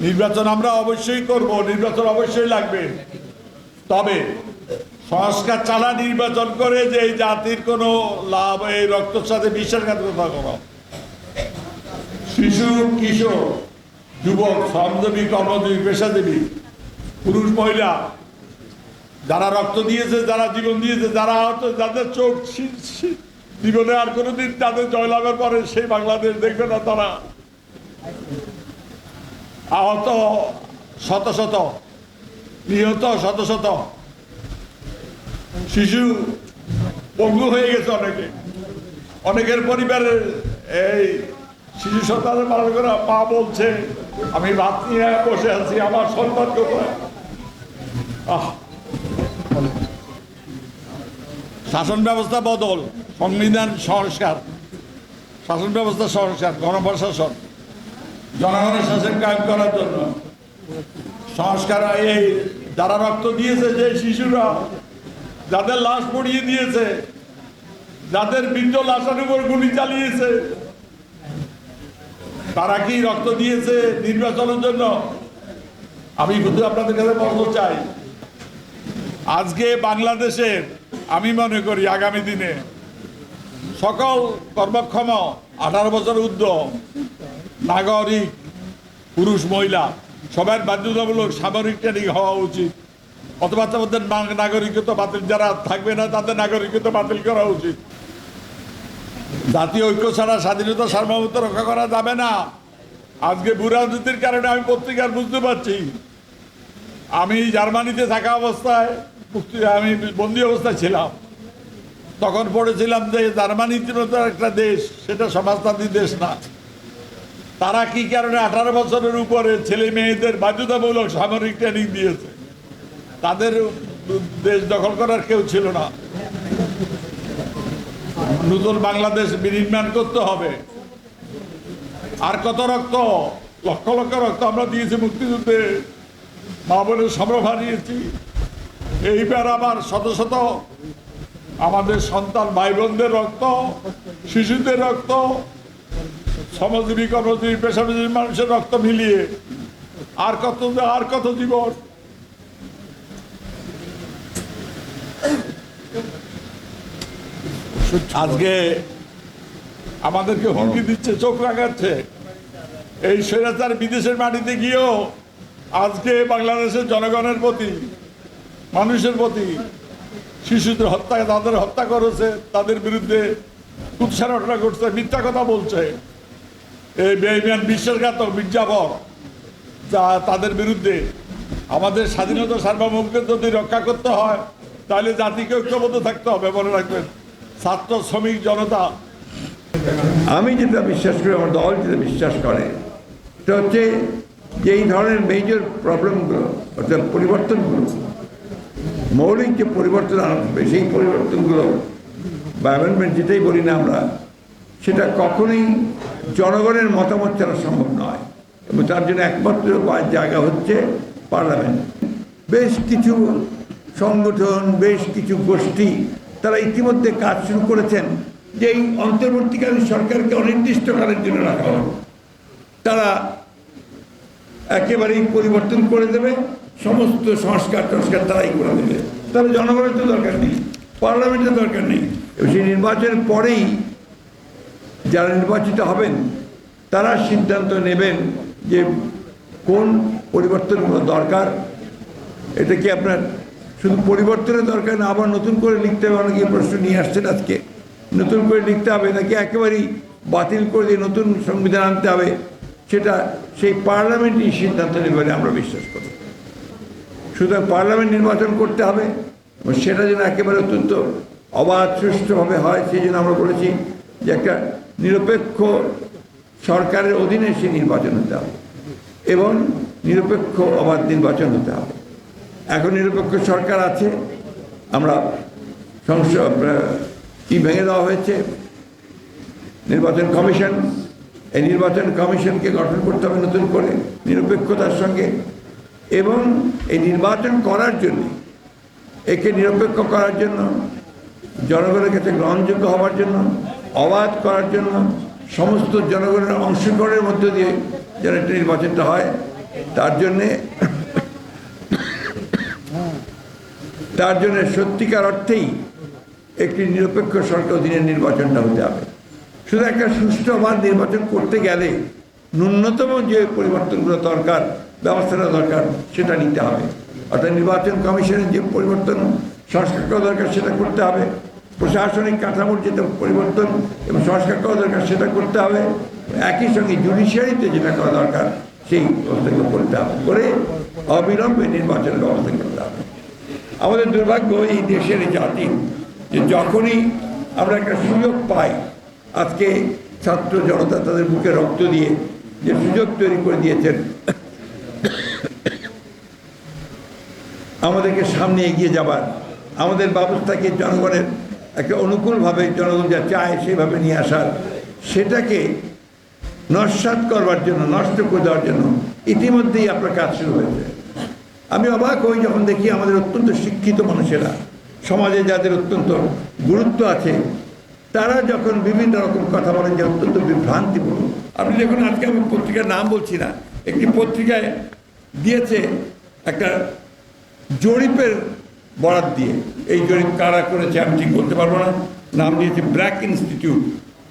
নির্বাচন আমরা অবশ্যই করব, নির্বাচন অবশ্যই লাগবে। তবে সংস্কার চালা নির্বাচন করে যে এই জাতির কোনো লাভ, এই রক্তের সাথে বিশ্বাসঘাতকতা করা। শিশু, কিশোর, যুবক, শ্রমজীবী, কর্মজীবী, পেশাজীবী, পুরুষ, মহিলা, যারা রক্ত দিয়েছে, যারা জীবন দিয়েছে, যারা আহত যাদের চোখ জীবনে আর কোনোদিন তাদের জয়লাভের পরে সেই বাংলাদেশ দেখবে না তারা। আহত শত শত, নিহত শত শত। শিশু পঙ্গু হয়ে গেছে অনেকে। অনেকের পরিবারের এই শিশু সন্তানের মানুষ করা মা বলছে, আমি ভাত নিয়ে বসে আছি, আমার সন্তান কোথায়? আহ। শাসন ব্যবস্থা বদল, সংবিধান সংস্কার। শাসন ব্যবস্থা সংস্কার, গণপ্রশাসন। জনগণের শাসন কায়েম করার জন্য। সংস্কার এই যারা রক্ত দিয়েছে, যে শিশুরা, যাদের লাশ পড়িয়ে দিয়েছে, যাদের বৃদ্ধ লাশের উপর গুলি চালিয়েছে, তারা কি রক্ত দিয়েছে নির্বাচনের জন্য? আমি শুধু আপনাদের কাছে বলতে চাই, আজকে বাংলাদেশের আমি মনে করি আগামী দিনে সকল কর্মক্ষম আঠারো বছর ঊর্ধ্ব নাগরিক, পুরুষ, মহিলা, সবার বাধ্যতামূলক সামরিক ট্রেনিং হওয়া উচিত। অথবা তাদের নাগরিকত্ব বাতিল যারা থাকবে না, তাদের নাগরিকত্ব বাতিল করা উচিত। জাতীয় ঐক্য ছাড়া স্বাধীনতা সার্বভৌমত্ব রক্ষা করা যাবে না। আজকে বুরাজনীতির কারণে আমি পত্রিকার বুঝতে পারছি। আমি জার্মানিতে থাকা অবস্থায় আমি বন্দি অবস্থায় ছিলাম। তখন পড়েছিলাম যে জার্মানি একটা দেশ, সেটা সমাজতান্ত্রিক দেশ না। তারা কি কারণে আঠারো বছরের উপরে ছেলে মেয়েদের বাধ্যতামূলক সামরিক ট্রেনিং দিয়েছে? তাদের দেশ দখল করার কেউ ছিল না। নতুন বাংলাদেশ বিনির্মাণ করতে হবে। আর কত রক্ত? লক্ষ লক্ষ রক্ত আমরা দিয়েছি মুক্তিযুদ্ধে। মা বোনের সম্ভ্রম হারিয়েছি। এইবার আবার শত শত আমাদের সন্তান ভাই বোনদের রক্ত, শিশুদের রক্ত শ্রমজীবী কর্মজীবী পেশাজীবী মানুষের রক্ত মিলিয়ে আর কত আর কত জীবন? আজকে আমাদেরকে হুমকি দিচ্ছে চোখ রাখাচ্ছে এই স্বৈরাচার বিদেশের মাটিতে গিয়েও আজকে বাংলাদেশের জনগণের প্রতি মানুষের প্রতি শিশুদের হত্যা তাদের হত্যা করেছে তাদের বিরুদ্ধে কুৎসা ঘটনা করছে মিথ্যা কথা বলছে। এই বেইমান বিশ্বাসঘাতক মির্জাফর যা তাদের বিরুদ্ধে আমাদের স্বাধীনতা সার্বভৌমকে যদি রক্ষা করতে হয়, তাহলে জাতিকে ঐক্যবদ্ধ থাকতে হবে, মনে রাখবেন। ছাত্র, শ্রমিক, জনতা। আমি যেটা বিশ্বাস করি, আমার দল যেটা বিশ্বাস করে, সেটা হচ্ছে যে এই ধরনের মেজর প্রবলেমগুলো অর্থাৎ পরিবর্তনগুলো, মৌলিক যে পরিবর্তন আনবে সেই পরিবর্তনগুলো বা অ্যামেন্ডমেন্ট যেটাই বলি না আমরা সেটা কখনোই জনগণের মতামত ছাড়া সম্ভব নয়। এবং তার জন্য একমাত্র জায়গা হচ্ছে পার্লামেন্ট। বেশ কিছু সংগঠন, বেশ কিছু গোষ্ঠী তারা ইতিমধ্যে কাজ শুরু করেছেন যে এই অন্তর্বর্তীকালীন সরকারকে অনির্দিষ্টকালের জন্য রাখা হবে তারা একেবারেই পরিবর্তন করে দেবে, সমস্ত সংস্কার টংস্কার তারাই করে দেবে। তাহলে জনগণের তো দরকার নেই, পার্লামেন্টের দরকার নেই। সেই নির্বাচনের পরেই যারা নির্বাচিত হবেন, তারা সিদ্ধান্ত নেবেন যে কোন পরিবর্তনগুলো দরকার। এটা কি আপনার শুধু পরিবর্তনের দরকার না, আবার নতুন করে লিখতে হবে? অনেকে প্রশ্ন নিয়ে আসছেন আজকে। নতুন করে লিখতে হবে, নাকি একেবারেই বাতিল করে দিয়ে নতুন সংবিধান আনতে হবে? সেটা সেই পার্লামেন্টই সিদ্ধান্ত নেবে বলে আমরা বিশ্বাস করি। সুতরাং পার্লামেন্ট নির্বাচন করতে হবে সেটা যেন একেবারে অত্যন্ত অবাধ সুষ্ঠুভাবে হয়, সেই জন্য আমরা বলেছি যে একটা নিরপেক্ষ সরকারের অধীনে সে নির্বাচন হতে হবে এবং নিরপেক্ষ অবাধ নির্বাচন হতে হবে। এখন নিরপেক্ষ সরকার আছে, আমরা সংসদ কি ভেঙে দেওয়া হয়েছে? নির্বাচন কমিশন, এই নির্বাচন কমিশনকে গঠন করতে হবে নতুন করে নিরপেক্ষতার সঙ্গে এবং এই নির্বাচন করার জন্য, একে নিরপেক্ষ করার জন্য, জনগণের কাছে গ্রহণযোগ্য হওয়ার জন্য অবাধ করার জন্য সমস্ত জনগণের অংশগ্রহণের মধ্য দিয়ে যেন একটা নির্বাচনটা হয়, তার জন্যে তার জন্য সত্যিকার অর্থেই একটি নিরপেক্ষ সরকার অধীনে নির্বাচনটা হতে হবে। শুধু একটা সুষ্ঠু আবার নির্বাচন করতে গেলে ন্যূনতম যে পরিবর্তনগুলো দরকার, ব্যবস্থাটা দরকার, সেটা নিতে হবে। অর্থাৎ নির্বাচন কমিশনের যে পরিবর্তন সংস্কার করা দরকার, সেটা করতে হবে। প্রশাসনিক কাঠামোর যেটা পরিবর্তন এবং সংস্কার করা দরকার, সেটা করতে হবে। একই সঙ্গে জুডিশিয়ারিতে যেটা করা দরকার, সেই ব্যবস্থাগুলো করতে হবে। করে অবিলম্বে নির্বাচনের ব্যবস্থা করতে হবে। আমাদের দুর্ভাগ্য, এই দেশের জাতি, যে যখনই আমরা একটা সুযোগ পাই, আজকে ছাত্র জনতা তাদের বুকে রক্ত দিয়ে যে সুযোগ তৈরি করে দিয়েছেন, আমাদেরকে সামনে এগিয়ে যাবার, আমাদের ব্যবস্থাকে জনগণের একটা অনুকূলভাবে জনগণ যা চায় সেভাবে নিয়ে আসার, সেটাকে নস্বাত করবার জন্য, নষ্ট করে দেওয়ার জন্য ইতিমধ্যেই আপনার কাজ শুরু হয়েছে। আমি অবাক হই যখন দেখি আমাদের অত্যন্ত শিক্ষিত মানুষেরা, সমাজে যাদের অত্যন্ত গুরুত্ব আছে, তারা যখন বিভিন্ন রকম কথা বলেন যে অত্যন্ত বিভ্রান্তিপূর্ণ। আপনি দেখুন, আজকে আমি পত্রিকার নাম বলছি না, একটি পত্রিকায় দিয়েছে একটা জরিপের বরাদ দিয়ে। এই জরিপ কারা করেছে আমি ঠিক বলতে পারব না। নাম দিয়েছে ব্র্যাক ইনস্টিটিউট।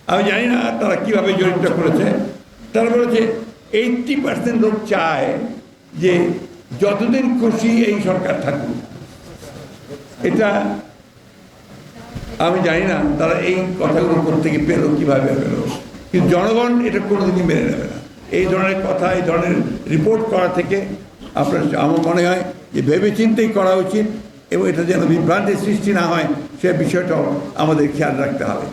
আমি জানি না তারা কীভাবে জরিপটা করেছে। তারা বলেছে এইটটি পার্সেন্ট লোক চায় যে যতদিন খুশি এই সরকার থাকুক। এটা আমি জানি না তারা এই কথাগুলো থেকে পেল, কীভাবে পেল। কিন্তু জনগণ এটা কোনোদিনই মেনে নেবে না। এই ধরনের কথা, এই ধরনের রিপোর্ট করা থেকে আপনার আমার মনে হয় যে ভেবেচিন্তেই করা উচিত। এবং এটা যেন বিভ্রান্তির সৃষ্টি না হয় সে বিষয়টাও আমাদের খেয়াল রাখতে হবে।